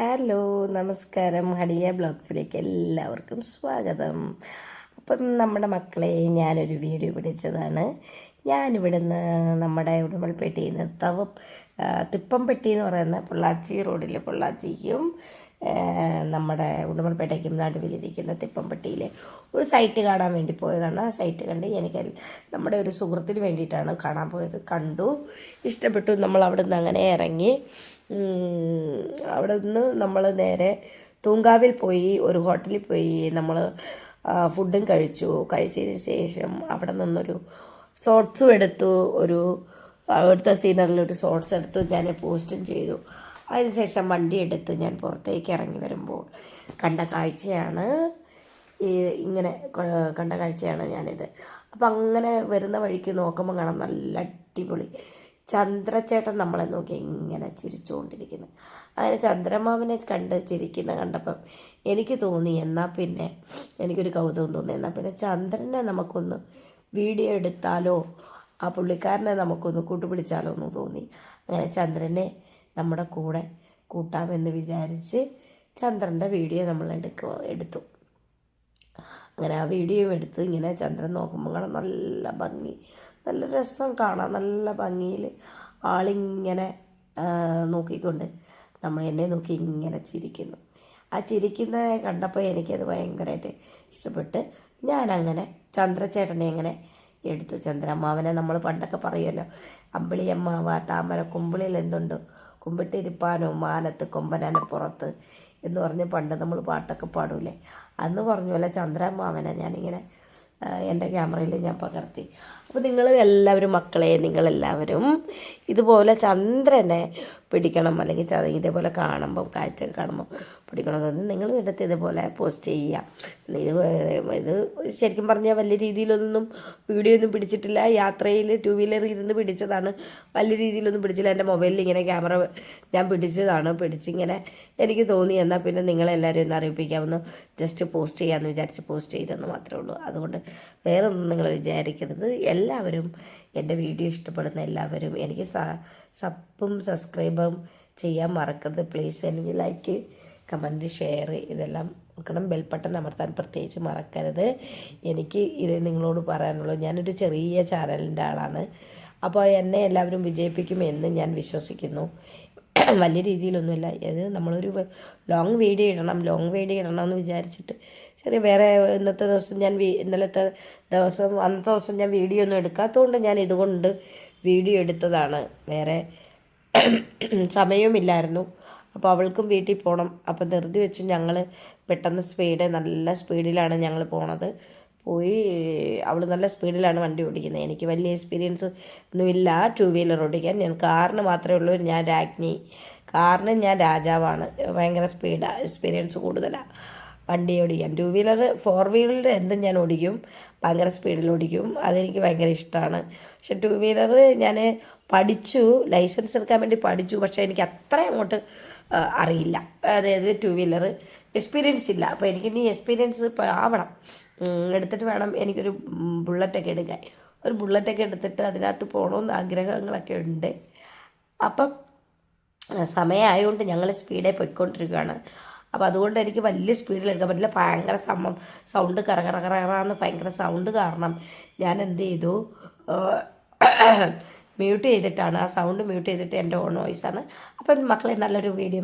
Hello നമസ്കാരം. ഹടിയ ബ്ലോഗ്സിലേക്ക് എല്ലാവർക്കും സ്വാഗതം. അപ്പം നമ്മുടെ മക്കളെ ഞാനൊരു വീഡിയോ പിടിച്ചതാണ്. ഞാനിവിടുന്ന് നമ്മുടെ ഉടുമൽപേട്ടയിൽ നിന്ന് തവ തിപ്പംപെട്ടി എന്ന് പറയുന്ന പൊള്ളാച്ചി റോഡിൽ പൊള്ളാച്ചിക്കും നമ്മുടെ ഉടുമൽപേട്ടയ്ക്കും നടുവിലിരിക്കുന്ന തിപ്പംപെട്ടിയിലെ ഒരു സൈറ്റ് കാണാൻ വേണ്ടി പോയതാണ്. ആ സൈറ്റ് കണ്ട് എനിക്ക് നമ്മുടെ ഒരു സുഹൃത്തിന് വേണ്ടിയിട്ടാണ് കാണാൻ പോയത്. കണ്ടു ഇഷ്ടപ്പെട്ടു. നമ്മൾ അവിടെ നിന്ന് അങ്ങനെ ഇറങ്ങി അവിടെ നിന്ന് നമ്മൾ നേരെ തൂങ്കാവിൽ പോയി ഒരു ഹോട്ടലിൽ പോയി നമ്മൾ ഫുഡും കഴിച്ചു. കഴിച്ചതിന് ശേഷം അവിടെ നിന്നൊരു ഷോർട്സും എടുത്തു. ഒരു അവിടുത്തെ സീനറിൽ ഒരു ഷോർട്സ് എടുത്ത്. ഞാൻ പോസ്റ്റും ചെയ്തു. അതിനുശേഷം വണ്ടി എടുത്ത് ഞാൻ പുറത്തേക്ക് ഇറങ്ങി വരുമ്പോൾ കണ്ട കാഴ്ചയാണ് ഈ ഇങ്ങനെ കണ്ട കാഴ്ചയാണ് ഞാനിത്. അപ്പം അങ്ങനെ വരുന്ന വഴിക്ക് നോക്കുമ്പോൾ കാണാം നല്ല അടിപൊളി ചന്ദ്രച്ചേട്ടൻ നമ്മളെ നോക്കി ഇങ്ങനെ ചിരിച്ചുകൊണ്ടിരിക്കുന്നു. അങ്ങനെ ചന്ദ്രമാമനെ കണ്ട് ചിരിക്കുന്ന കണ്ടപ്പം എനിക്ക് തോന്നി എന്നാൽ പിന്നെ എനിക്കൊരു കൗതുകം തോന്നി. എന്നാൽ പിന്നെ ചന്ദ്രനെ നമുക്കൊന്ന് വീഡിയോ എടുത്താലോ ആ പുള്ളിക്കാരനെ നമുക്കൊന്ന് കൂട്ടുപിടിച്ചാലോ എന്ന് തോന്നി. അങ്ങനെ ചന്ദ്രനെ നമ്മുടെ കൂടെ കൂട്ടാമെന്ന് വിചാരിച്ച് ചന്ദ്രന്റെ വീഡിയോ നമ്മൾ എടുക്കുക എടുത്തു. അങ്ങനെ ആ വീഡിയോ എടുത്ത് ഇങ്ങനെ ചന്ദ്രൻ നോക്കുമ്പോൾ കാണാൻ നല്ല ഭംഗി. നല്ല രസം കാണാൻ നല്ല ഭംഗിയിൽ ആളിങ്ങനെ നോക്കിക്കൊണ്ട് നമ്മൾ എന്നെ നോക്കി ഇങ്ങനെ ചിരിക്കുന്നു. ആ ചിരിക്കുന്ന കണ്ടപ്പോൾ എനിക്കത് ഭയങ്കരമായിട്ട് ഇഷ്ടപ്പെട്ട് ഞാനങ്ങനെ ചന്ദ്രചേട്ടനെ അങ്ങനെ എടുത്തു. ചന്ദ്രമ്മാവനെ നമ്മൾ പണ്ടൊക്കെ പറയുമല്ലോ അമ്പിളിയമ്മാവ താമര കുമ്പിളിൽ എന്തുണ്ട് കുമ്പിട്ടിരിപ്പാനോ മാനത്ത് കൊമ്പനാനെ പുറത്ത് എന്ന് പറഞ്ഞ് പണ്ട് നമ്മൾ പാട്ടൊക്കെ പാടൂലേ. അന്ന് പറഞ്ഞ പോലെ ചന്ദ്രമാവനെ ഞാനിങ്ങനെ എന്റെ ക്യാമറയിൽ ഞാൻ പകർത്തി. അപ്പോൾ നിങ്ങൾ എല്ലാവരും മക്കളെ നിങ്ങളെല്ലാവരും ഇതുപോലെ ചന്ദ്രനെ പിടിക്കണം. അല്ലെങ്കിൽ ച ഇതേപോലെ കാണുമ്പം കാഴ്ച കാണുമ്പോൾ പിടിക്കണം. എന്ന് നിങ്ങൾ എടുത്ത് ഇതേപോലെ പോസ്റ്റ് ചെയ്യുക. ഇത് ഇത് ശരിക്കും പറഞ്ഞാൽ വലിയ രീതിയിലൊന്നും വീഡിയോ ഒന്നും പിടിച്ചിട്ടില്ല. യാത്രയിൽ ടു വീലർ ഇരുന്ന് പിടിച്ചതാണ്. വലിയ രീതിയിലൊന്നും പിടിച്ചില്ല. എന്റെ മൊബൈലിൽ ഇങ്ങനെ ക്യാമറ ഞാൻ പിടിച്ചതാണ്. പിടിച്ചിങ്ങനെ എനിക്ക് തോന്നി. എന്നാൽ പിന്നെ നിങ്ങളെല്ലാവരും ഒന്ന് അറിയിപ്പിക്കാമെന്ന് ജസ്റ്റ് പോസ്റ്റ് ചെയ്യാമെന്ന് വിചാരിച്ച് പോസ്റ്റ് ചെയ്തെന്ന് മാത്രമേ ഉള്ളൂ. അതുകൊണ്ട് വേറെ ഒന്നും നിങ്ങൾ വിചാരിക്കരുത്. എല്ലാവരും എന്റെ വീഡിയോ ഇഷ്ടപ്പെടുന്ന എല്ലാവരും എനിക്ക് സപ്പും സബ്സ്ക്രൈബും ചെയ്യാൻ മറക്കരുത്. പ്ലീസ് എനിക്ക് ലൈക്ക് കമന്റ് ഷെയർ ഇതെല്ലാം നോക്കണം ബെൽബട്ടൺ അമർത്താൻ പ്രത്യേകിച്ച് മറക്കരുത്. എനിക്ക് ഇത് നിങ്ങളോട് പറയാനുള്ളൂ. ഞാനൊരു ചെറിയ ചാനലിന്റെ ആളാണ്. അപ്പോൾ എന്നെ എല്ലാവരും വിജയിപ്പിക്കുമെന്ന് ഞാൻ വിശ്വസിക്കുന്നു. വലിയ രീതിയിലൊന്നുമില്ല. ഇത് നമ്മളൊരു ലോങ് വീഡിയോ ഇടണം. ലോങ് വീഡിയോ ഇടണം എന്ന് വിചാരിച്ചിട്ട് ചെറിയ വേറെ ഇന്നത്തെ ദിവസം ഞാൻ ഇന്നലത്തെ ദിവസം അന്നത്തെ ദിവസം ഞാൻ വീഡിയോ ഒന്നും എടുക്കാത്തതുകൊണ്ട് ഞാൻ ഇതുകൊണ്ട് വീഡിയോ എടുത്തതാണ്. വേറെ സമയവുമില്ലായിരുന്നു അപ്പോൾ അവൾക്കും വീട്ടിൽ പോകണം. അപ്പോൾ നിർത്തി വെച്ച് ഞങ്ങൾ പെട്ടെന്ന് സ്പീഡ് നല്ല സ്പീഡിലാണ് ഞങ്ങൾ പോണത്. പോയി അവൾ നല്ല സ്പീഡിലാണ് വണ്ടി ഓടിക്കുന്നത്. എനിക്ക് വലിയ എക്സ്പീരിയൻസ് ഒന്നുമില്ല ടു വീലർ ഓടിക്കാൻ. ഞാൻ കാറിന് മാത്രമേ ഉള്ളൂ. ഞാൻ രാജ്ഞി. കാറിന് ഞാൻ രാജാവാണ്. ഭയങ്കര സ്പീഡാണ് എക്സ്പീരിയൻസ് കൂടുതലാണ് വണ്ടി ഓടിക്കാൻ. ടു വീലർ ഫോർ വീലർ എന്തും ഞാൻ ഓടിക്കും. ഭയങ്കര സ്പീഡിൽ ഓടിക്കും അതെനിക്ക് ഭയങ്കര ഇഷ്ടമാണ് പക്ഷെ ടു വീലർ ഞാൻ പഠിച്ചു. ലൈസൻസ് എടുക്കാൻ വേണ്ടി പഠിച്ചു. പക്ഷേ എനിക്ക് അത്ര അങ്ങോട്ട് അറിയില്ല. അതായത് ടു വീലർ എക്സ്പീരിയൻസ് ഇല്ല. അപ്പോൾ എനിക്കിനി എക്സ്പീരിയൻസ് ഇപ്പോൾ ആവണം. എടുത്തിട്ട് വേണം എനിക്കൊരു ബുള്ളറ്റൊക്കെ എടുക്കാൻ. ഒരു ബുള്ളറ്റൊക്കെ എടുത്തിട്ട് അതിനകത്ത് പോകണമെന്ന് ആഗ്രഹങ്ങളൊക്കെ ഉണ്ട്. അപ്പം സമയമായതുകൊണ്ട് ഞങ്ങൾ സ്പീഡേ പോയിക്കൊണ്ടിരിക്കുകയാണ് അപ്പോൾ അതുകൊണ്ട് എനിക്ക് വലിയ സ്പീഡിൽ എടുക്കാൻ പറ്റില്ല. ഭയങ്കര സമം. സൗണ്ട് കറ കറ കറ ഭയങ്കര സൗണ്ട് കാരണം ഞാൻ എന്ത് ചെയ്തു? മ്യൂട്ട് ചെയ്തിട്ടാണ്. ആ സൗണ്ട് മ്യൂട്ട് ചെയ്തിട്ട് എന്റെ ഓൺ വോയിസാണ് അപ്പം മക്കളെ നല്ലൊരു വീഡിയോ